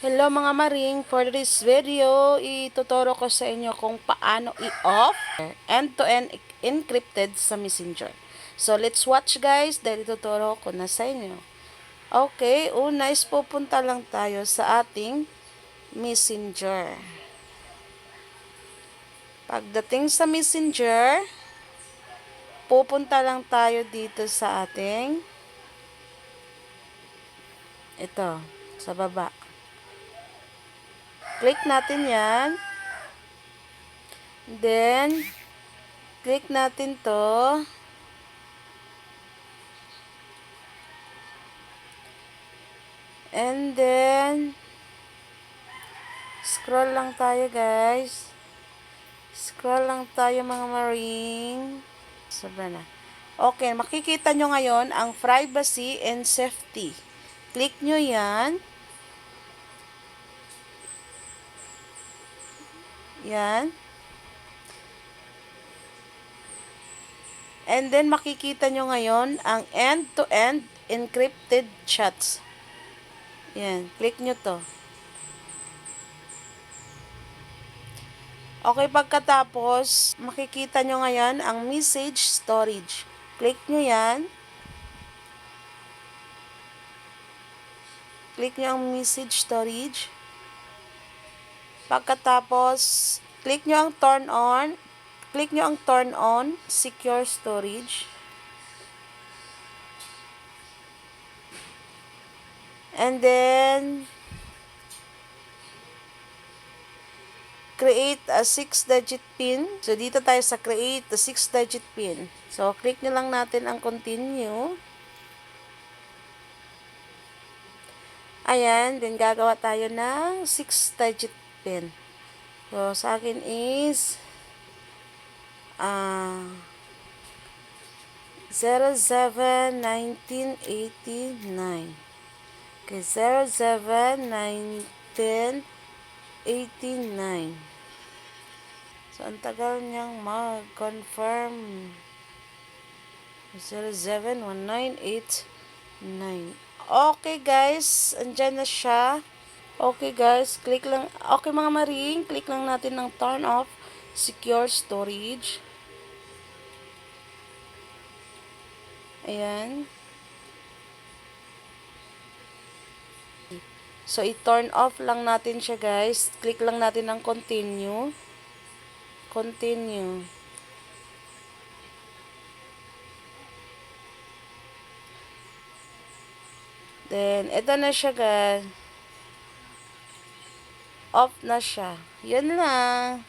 Hello mga maring, for this video, ituturo ko sa inyo kung paano i-off end-to-end encrypted sa Messenger. So, let's watch guys, dahil ituturo ko na sa inyo. Okay, una is pupunta lang tayo sa ating Messenger. Pagdating sa Messenger, pupunta lang tayo dito sa ating ito, sa baba. Click natin yan. Then, click natin to. And then, scroll lang tayo guys. Scroll lang tayo mga maring. Sobra na. Okay, makikita nyo ngayon ang privacy and safety. Click nyo yan. Yan. And then, makikita nyo ngayon ang end-to-end encrypted chats. Yan. Click nyo to. Okay, pagkatapos, makikita nyo ngayon ang message storage. Click nyo yan. Click nyo ang message storage. Pagkatapos, click nyo ang turn on. Click nyo ang turn on, secure storage. And then, create a 6-digit pin. So, dito tayo sa create a 6-digit pin. So, click nyo lang natin ang continue. Ayan, then gagawa tayo ng 6-digit pin. So, sa akin is ah 07-1989. Okay, 07-1989. So, ang tagal niyang mag-confirm. 07-1989. Okay, guys. Andyan na siya. Okay, guys. Click lang. Okay, mga maring. Click lang natin ng turn off secure storage. Ayan. So, i-turn off lang natin siya, guys. Click lang natin ng continue. Continue. Then, ito na siya, guys. Off na siya. Yun lang.